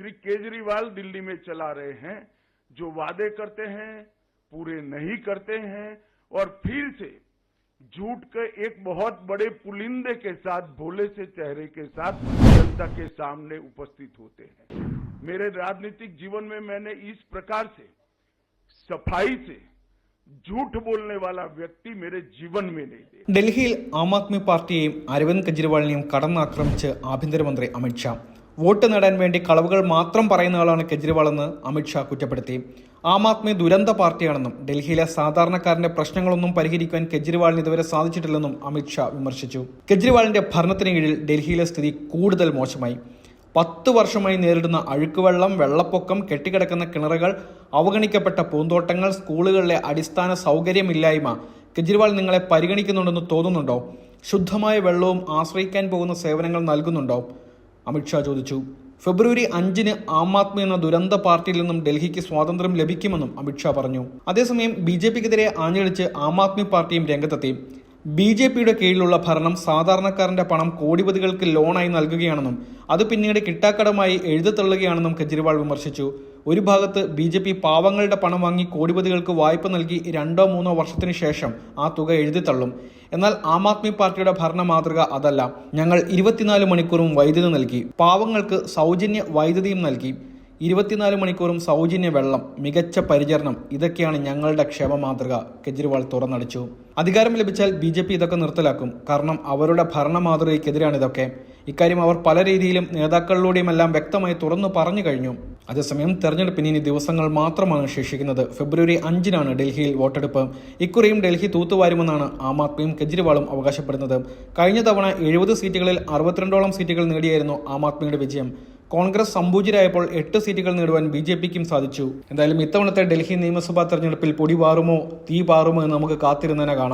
श्री केजरीवाल दिल्ली में चला रहे हैं जो वादे करते हैं पूरे नहीं करते हैं और फिर से झूठ के एक बहुत बड़े पुलिंदे के साथ भोले से चेहरे के साथ जनता के सामने उपस्थित होते हैं मेरे राजनीतिक जीवन में मैंने इस प्रकार से सफाई से झूठ बोलने वाला व्यक्ति मेरे जीवन में नहीं देखा ഡൽഹിയിൽ ആം ആദ്മി പാർട്ടിയെയും അരവിന്ദ് കെജ്രിവാളിനെയും കടന്നാക്രമിച്ച് ആഭ്യന്തരമന്ത്രി അമിത്ഷാ വോട്ട് നേടാൻ വേണ്ടി കളവുകൾ മാത്രം പറയുന്ന ആളാണ് കെജ്രിവാളെന്ന് അമിത്ഷാ കുറ്റപ്പെടുത്തി. ആം ആദ്മി ദുരന്ത പാർട്ടിയാണെന്നും ഡൽഹിയിലെ സാധാരണക്കാരന്റെ പ്രശ്നങ്ങളൊന്നും പരിഹരിക്കാൻ കെജ്രിവാളിന് ഇതുവരെ സാധിച്ചിട്ടില്ലെന്നും അമിത്ഷാ വിമർശിച്ചു. കെജ്രിവാളിന്റെ ഭരണത്തിന് കീഴിൽ ഡൽഹിയിലെ സ്ഥിതി കൂടുതൽ മോശമായി. പത്ത് വർഷമായി നേരിടുന്ന അഴുക്കുവെള്ളം വെള്ളപ്പൊക്കം കെട്ടിക്കിടക്കുന്ന കിണറുകൾ അവഗണിക്കപ്പെട്ട പൂന്തോട്ടങ്ങൾ സ്കൂളുകളിലെ അടിസ്ഥാന സൗകര്യമില്ലായ്മ കെജ്രിവാൾ നിങ്ങളെ പരിഗണിക്കുന്നുണ്ടെന്ന് തോന്നുന്നുണ്ടോ? ശുദ്ധമായ വെള്ളവും ആശ്രയിക്കാൻ പോകുന്ന സേവനങ്ങൾ നൽകുന്നുണ്ടോ? അമിത്ഷാ ചോദിച്ചു ഫെബ്രുവരി അഞ്ചിന് ആം ആദ്മി എന്ന ദുരന്ത പാർട്ടിയിൽ നിന്നും ഡൽഹിക്ക് സ്വാതന്ത്ര്യം ലഭിക്കുമെന്നും അമിത്ഷാ പറഞ്ഞു. അതേസമയം ബി ജെ പിക്കെതിരെ ആഞ്ഞടിച്ച് ആം ആദ്മി പാർട്ടിയും രംഗത്തെത്തി. ബി ജെ പിയുടെ കീഴിലുള്ള ഭരണം സാധാരണക്കാരന്റെ പണം കോടിപതികൾക്ക് ലോണായി നൽകുകയാണെന്നും അത് പിന്നീട് കിട്ടാക്കടമായി എഴുതിത്തള്ളുകയാണെന്നും കെജ്രിവാൾ വിമർശിച്ചു. ഒരു ഭാഗത്ത് ബി ജെ പി പാവങ്ങളുടെ പണം വാങ്ങി കോടിപതികൾക്ക് വായ്പ നൽകി രണ്ടോ മൂന്നോ വർഷത്തിന് ശേഷം ആ തുക എഴുതിത്തള്ളും എന്നാൽ ആം ആദ്മി പാർട്ടിയുടെ ഭരണ മാതൃക അതല്ല. ഞങ്ങൾ ഇരുപത്തിനാല് മണിക്കൂറും വൈദ്യുതി നൽകി. പാവങ്ങൾക്ക് സൗജന്യ വൈദ്യുതിയും നൽകി. ഇരുപത്തിനാല് മണിക്കൂറും സൗജന്യ വെള്ളം മികച്ച പരിചരണം ഇതൊക്കെയാണ് ഞങ്ങളുടെ ക്ഷേമ മാതൃക കെജ്രിവാൾ തുറന്നടിച്ചു. അധികാരം ലഭിച്ചാൽ ബി ജെ പി ഇതൊക്കെ നിർത്തലാക്കും. കാരണം അവരുടെ ഭരണ മാതൃകയ്ക്കെതിരാണ് ഇതൊക്കെ ഇക്കാര്യം അവർ പല രീതിയിലും നേതാക്കളിലൂടെയുമെല്ലാം വ്യക്തമായി തുറന്നു പറഞ്ഞു കഴിഞ്ഞു. അതേസമയം തെരഞ്ഞെടുപ്പിന് ഇനി ദിവസങ്ങൾ മാത്രമാണ് ശേഷിക്കുന്നത്. ഫെബ്രുവരി അഞ്ചിനാണ് ഡൽഹിയിൽ വോട്ടെടുപ്പ്. ഇക്കുറിയും ഡൽഹി തൂത്തുവാരുമെന്നാണ് ആം ആദ്മിയും കെജ്രിവാളും അവകാശപ്പെടുന്നത്. കഴിഞ്ഞ തവണ എഴുപത് സീറ്റുകളിൽ അറുപത്തിരണ്ടോളം സീറ്റുകൾ നേടിയായിരുന്നു ആം ആദ്മിയുടെ വിജയം. കോൺഗ്രസ് സമ്പൂജിരായപ്പോൾ എട്ട് സീറ്റുകൾ നേടുവാൻ ബി ജെ പിക്കും സാധിച്ചു. എന്തായാലും ഇത്തവണത്തെ ഡൽഹി നിയമസഭാ തെരഞ്ഞെടുപ്പിൽ പൊടി പാറുമോ തീ പാറുമോ എന്ന് നമുക്ക് കാത്തിരുന്നതിനെ കാണാം.